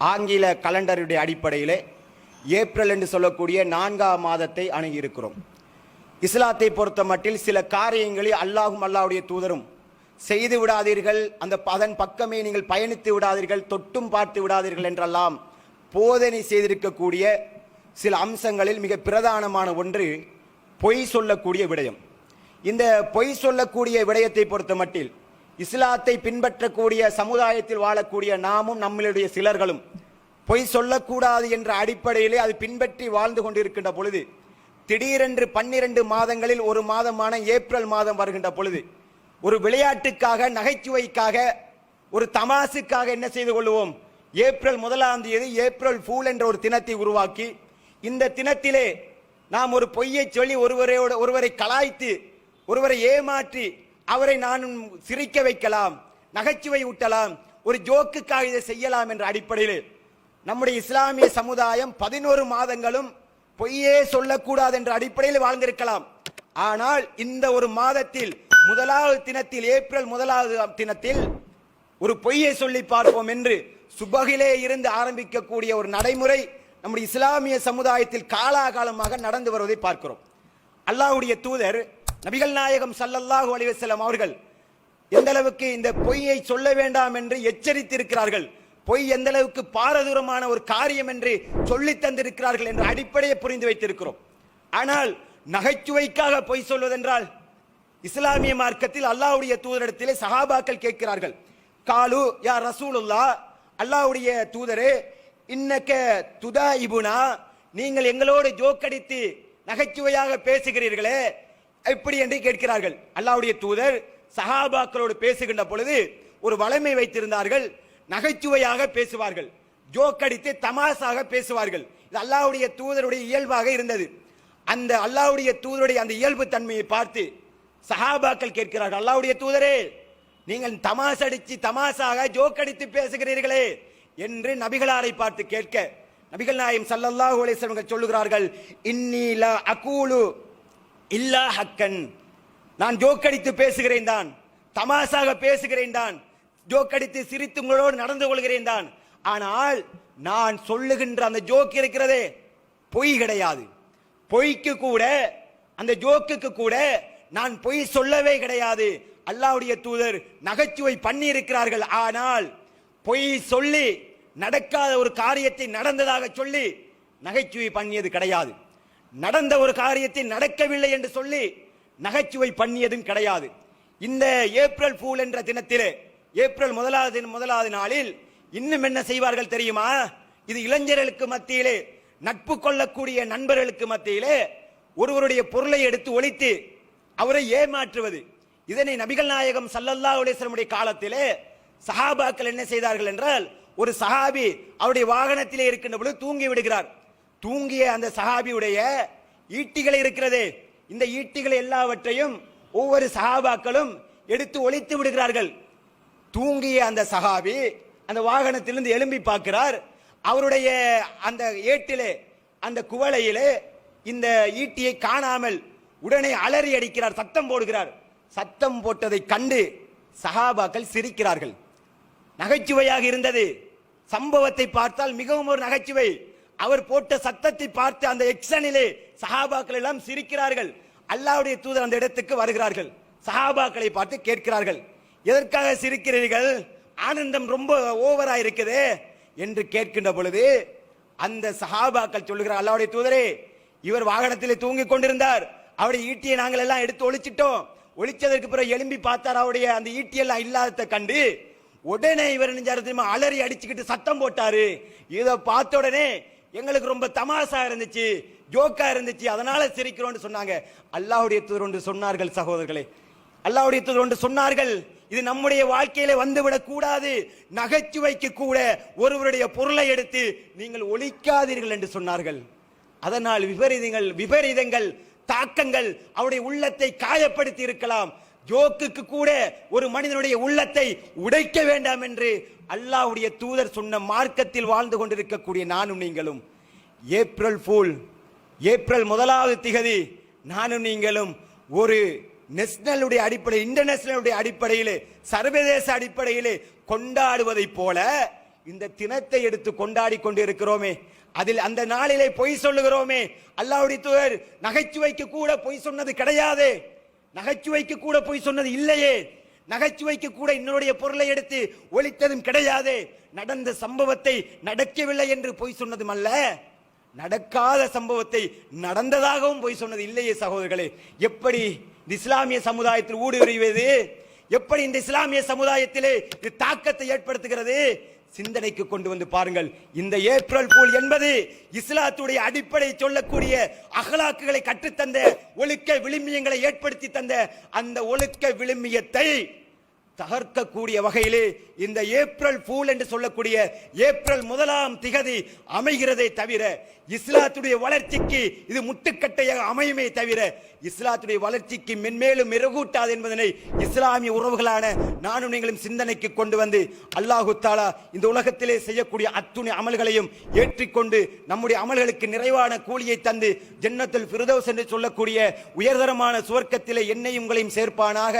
ஆங்கில கலண்டருடைய அடிப்படையிலே ஏப்ரல் என்று சொல்லக்கூடிய நான்காம் மாதத்தை அணுகியிருக்கிறோம். இஸ்லாத்தை பொறுத்த மட்டில் சில காரியங்களை அல்லாஹும் அல்லாவுடைய தூதரும் செய்து விடாதீர்கள் அந்த அதன் பக்கமே நீங்கள் பயணித்து விடாதீர்கள் தொட்டும் பார்த்து விடாதீர்கள் என்றெல்லாம் போதனை செய்திருக்கக்கூடிய சில அம்சங்களில் மிக பிரதானமான ஒன்று பொய் சொல்லக்கூடிய விடயம். இந்த பொய் சொல்லக்கூடிய விடயத்தை பொறுத்த மட்டில் இஸ்லாத்தை பின்பற்றக்கூடிய சமுதாயத்தில் வாழக்கூடிய நாமும் நம்மளுடைய சிலர்களும் பொய் சொல்லக்கூடாது என்ற அடிப்படையிலே அது பின்பற்றி வாழ்ந்து கொண்டிருக்கின்ற பொழுது திடீரென்று பன்னிரண்டு மாதங்களில் ஒரு மாதமான ஏப்ரல் மாதம் வருகின்ற பொழுது ஒரு விளையாட்டுக்காக நகைச்சுவைக்காக ஒரு தமாசுக்காக என்ன செய்து கொள்வோம் ஏப்ரல் முதலாம் தேதி ஏப்ரல் ஃபூல் என்ற ஒரு தினத்தை உருவாக்கி இந்த தினத்திலே நாம் ஒரு பொய்யை சொல்லி ஒருவரோட ஒருவரை கலாய்த்து ஒருவரை ஏமாற்றி அவரை நான் சிரிக்க வைக்கலாம் நகைச்சுவை ஊட்டலாம் ஒரு ஜோக்குக்காக இதை செய்யலாம் என்ற அடிப்படையில் நம்முடைய இஸ்லாமிய சமுதாயம் பதினோரு மாதங்களும் பொய்யே சொல்லக்கூடாது என்ற அடிப்படையில் வாழ்ந்திருக்கலாம். ஆனால் இந்த ஒரு மாதத்தில் முதலாவது தினத்தில் ஏப்ரல் முதலாவது தினத்தில் ஒரு பொய்யை சொல்லி பார்ப்போம் என்று சுபகிலே இருந்து ஆரம்பிக்கக்கூடிய ஒரு நடைமுறை நம்முடைய இஸ்லாமிய சமுதாயத்தில் காலாகாலமாக நடந்து வருவதை பார்க்கிறோம். அல்லாஹுடைய தூதர் நபிகள் நாயகம் சல்லல்லாஹு அலிவசலம் அவர்கள் எந்த அளவுக்கு இந்த பொய்யை சொல்ல வேண்டாம் என்று எச்சரித்திருக்கிறார்கள்? பொய் எந்த அளவுக்கு பாரதூரமான ஒரு காரியம் என்று சொல்லி தந்திருக்கிறார்கள் என்ற அடிப்படையை புரிந்து வைத்திருக்கிறோம். ஆனால் நகைச்சுவைக்காக பொய் சொல்வதென்றால் இஸ்லாமிய மார்க்கத்தில் அல்லாவுடைய தூதரிடத்திலே சஹாபாக்கள் கேட்கிறார்கள். காலு யா ரசூலுல்லா அல்லாவுடைய தூதரே இன்னக்க துதா இபுனா நீங்கள் எங்களோடு ஜோக்கடித்து நகைச்சுவையாக பேசுகிறீர்களே எப்படி என்று கேட்கிறார்கள். அல்லாவுடைய தூதர் சஹாபாக்களோடு பேசுகின்ற பொழுது ஒரு வளமை வைத்திருந்தார்கள். நகைச்சுவையாக பேசுவார்கள். ஜோக்கடித்து தமாசாக பேசுவார்கள். இது அல்லாவுடைய தூதருடைய இயல்பாக இருந்தது. அந்த அல்லாவுடைய தூதருடைய அந்த இயல்பு தன்மையை பார்த்து சஹாபாக்கள் கேட்கிறார்கள். அல்லாவுடைய தூதரே நீங்கள் தமாசடிச்சு தமாசாக ஜோக்கடித்து பேசுகிறீர்களே என்று நபிகளாரை பார்த்து கேட்க நபிகள் நாயம் சல்லல்லாஹு அலைஹி சொல்லுகிறார்கள். இன்னில அகூலு இல்லா ஹக்கன். நான் ஜோக்கடித்து பேசுகிறேன் தான். தமாசாக பேசுகிறேன் தான். ஜோக்கடித்து சிரித்து உங்களோடு நடந்து கொள்கிறேன் தான். ஆனால் நான் சொல்லுகின்ற அந்த ஜோக் இருக்கிறதே பொய் கிடையாது. பொய்க்கு கூட அந்த ஜோக்குக்கு கூட நான் பொய் சொல்லவே கிடையாது. அல்லாவுடைய தூதர் நகைச்சுவை பண்ணி இருக்கிறார்கள் ஆனால் பொய் சொல்லி நடக்காத ஒரு காரியத்தை நடந்ததாக சொல்லி நகைச்சுவை பண்ணியது கிடையாது. நடந்த ஒரு காரியத்தை நடக்கவில்லை என்று சொல்லி நகைச்சுவை பண்ணியதும் கிடையாது. இந்த ஏப்ரல் பூல் என்ற தினத்திலே ஏப்ரல் முதலாவது முதலாவது நாளில் இன்னும் என்ன செய்வார்கள் தெரியுமா? இது இளைஞர்களுக்கு மத்தியிலே நட்பு கொள்ளக்கூடிய நண்பர்களுக்கு மத்தியிலே ஒருவருடைய பொருளை எடுத்து ஒழித்து அவரை ஏமாற்றுவது. இதனை நபிகள் நாயகம் சல்லல்லா அலிஸ்லமுடைய காலத்திலே சஹாபாக்கள் என்ன செய்தார்கள் என்றால் ஒரு சஹாபி அவருடைய வாகனத்திலே இருக்கின்ற பொழுது தூங்கி விடுகிறார். தூங்கிய அந்த சஹாபியுடைய ஈட்டிகள் இருக்கிறதே. இந்த ஈட்டிகள் எல்லாவற்றையும் ஒவ்வொரு சஹாபாக்களும் எடுத்து ஒழித்து விடுகிறார்கள். தூங்கிய அந்த சஹாபி அந்த வாகனத்திலிருந்து எழும்பி பார்க்கிறார். அவருடைய அந்த ஏட்டிலே அந்த குவளையிலே இந்த ஈட்டியை காணாமல் உடனே அலறி அடிக்கிறார் சத்தம் போடுகிறார். சத்தம் போட்டதை கண்டு சஹாபாக்கள் சிரிக்கிறார்கள். நகைச்சுவையாக இருந்தது. சம்பவத்தை பார்த்தால் மிகவும் ஒரு நகைச்சுவை. அவர் போட்ட சத்தத்தை பார்த்து அந்த எக்ஸனிலே சஹாபாக்கள் எல்லாம் சிரிக்கிறார்கள். அல்லாவுடைய தூதர் அந்த இடத்துக்கு வருகிறார்கள். சஹாபாக்களை பார்த்து கேட்கிறார்கள். எதற்காக சிரிக்கிறீர்கள்? ஆனந்தம் ரொம்ப ஓவரா இருக்குது என்று கேட்கின்ற பொழுது அந்த சஹாபாக்கள் சொல்லுகிறார் அல்லாவுடைய தூதரே இவர் வாகனத்திலே தூங்கிக் கொண்டிருந்தார். அவருடைய ஈட்டியை நாங்கள் எல்லாம் எடுத்து ஒழிச்சிட்டோம் ஒழிச்சதற்கு பிறகு எலும்பி பார்த்தார். அவருடைய அந்த ஈட்டியெல்லாம் இல்லாததை கண்டு உடனே இவர் நெஞ்சாரு தெரியுமா? அலறி அடிச்சுக்கிட்டு சத்தம் போட்டாரு. இதை பார்த்த உடனே எங்களுக்கு ரொம்ப தமாசா இருந்துச்சு ஜோக்கா இருந்துச்சு அதனால சிரிக்கிறோம்னு சொன்னாங்க. அல்லாஹுடைய தூதர் ஒன்று சொன்னார்கள் சகோதரர்களே. அல்லாஹுடைய தூதர் ஒன்று சொன்னார்கள் இது நம்முடைய வாழ்க்கையில வந்துவிடக் கூடாது நகைச்சுவைக்கு கூட ஒருவருடைய பொருளை எடுத்து நீங்கள் ஒழிக்காதீர்கள் என்று சொன்னார்கள். அதனால் விபரீதங்கள் விபரீதங்கள் தாக்கங்கள் அவருடைய உள்ளத்தை காயப்படுத்தி இருக்கலாம். ஜோக்குக்கு கூட ஒரு மனிதனுடைய உள்ளத்தை உடைக்க வேண்டாம் என்று அல்லாவுடைய தூதர் சொன்ன மார்க்கத்தில் வாழ்ந்து கொண்டிருக்கக்கூடிய நானும் நீங்களும். ஏப்ரல் ஃபூல் ஏப்ரல் முதலாவது திகதி நானும் நீங்களும் ஒரு நேஷனலுடைய அடிப்படை இன்டர்நேஷனலுடைய அடிப்படையிலே சர்வதேச அடிப்படையிலே கொண்டாடுவதைப் போல இந்த தினத்தை எடுத்து கொண்டாடி கொண்டிருக்கிறோமே. அதில் அந்த நாளிலே பொய் சொல்லுகிறோமே. அல்லாவுடைய தூதர் நகைச்சுவைக்கு கூட பொய் சொன்னது கிடையாது. நகைச்சுவைக்கு கூட பொய் சொன்னது இல்லையே. நகைச்சுவைக்கு கூட இன்னொருடைய பொருளை எடுத்து ஒழித்ததும் கிடையாது. நடந்த சம்பவத்தை நடக்கவில்லை என்று பொய் சொன்னதும் அல்ல. நடக்காத சம்பவத்தை நடந்ததாகவும் பொய் சொன்னது இல்லையே சகோதரர்களே. எப்படி இந்த இஸ்லாமிய சமுதாயத்தில் ஊடுருவது எப்படி இந்த இஸ்லாமிய சமுதாயத்திலே இது தாக்கத்தை ஏற்படுத்துகிறது? சிந்தனைக்கு கொண்டு வந்து பாருங்கள். இந்த ஏப்ரல் பூல் என்பது இஸ்லாத்துடைய அடிப்படை சொல்லக்கூடிய அகலாக்குகளை கற்றுத்தந்த ஒழுக்க விழுமியங்களை ஏற்படுத்தி தந்த அந்த ஒழுக்க விழுமியத்தை தகர்க்கக்கூடிய வகையிலே இந்த ஏப்ரல் பூல் என்று சொல்லக்கூடிய ஏப்ரல் முதலாம் திகதி அமைகிறதே தவிர இஸ்லாத்துடைய வளர்ச்சிக்கு இது முட்டுக்கட்டையாக அமையுமே தவிர இஸ்லாத்துடைய வளர்ச்சிக்கு மென்மேலும் மெருகூட்டாது என்பதனை இஸ்லாமிய உறவுகளான நானும் நீங்களும் சிந்தனைக்கு கொண்டு வந்து அல்லாஹு தாலா இந்த உலகத்திலே செய்யக்கூடிய அத்துணை அமல்களையும் ஏற்றிக்கொண்டு நம்முடைய அமல்களுக்கு நிறைவான கூலியை தந்து ஜன்னத்துல் ஃபிர்தௌஸ் என்று சொல்லக்கூடிய உயர்தரமான சுவர்க்கத்திலே என்னையும் உங்களையும் சேர்ப்பானாக.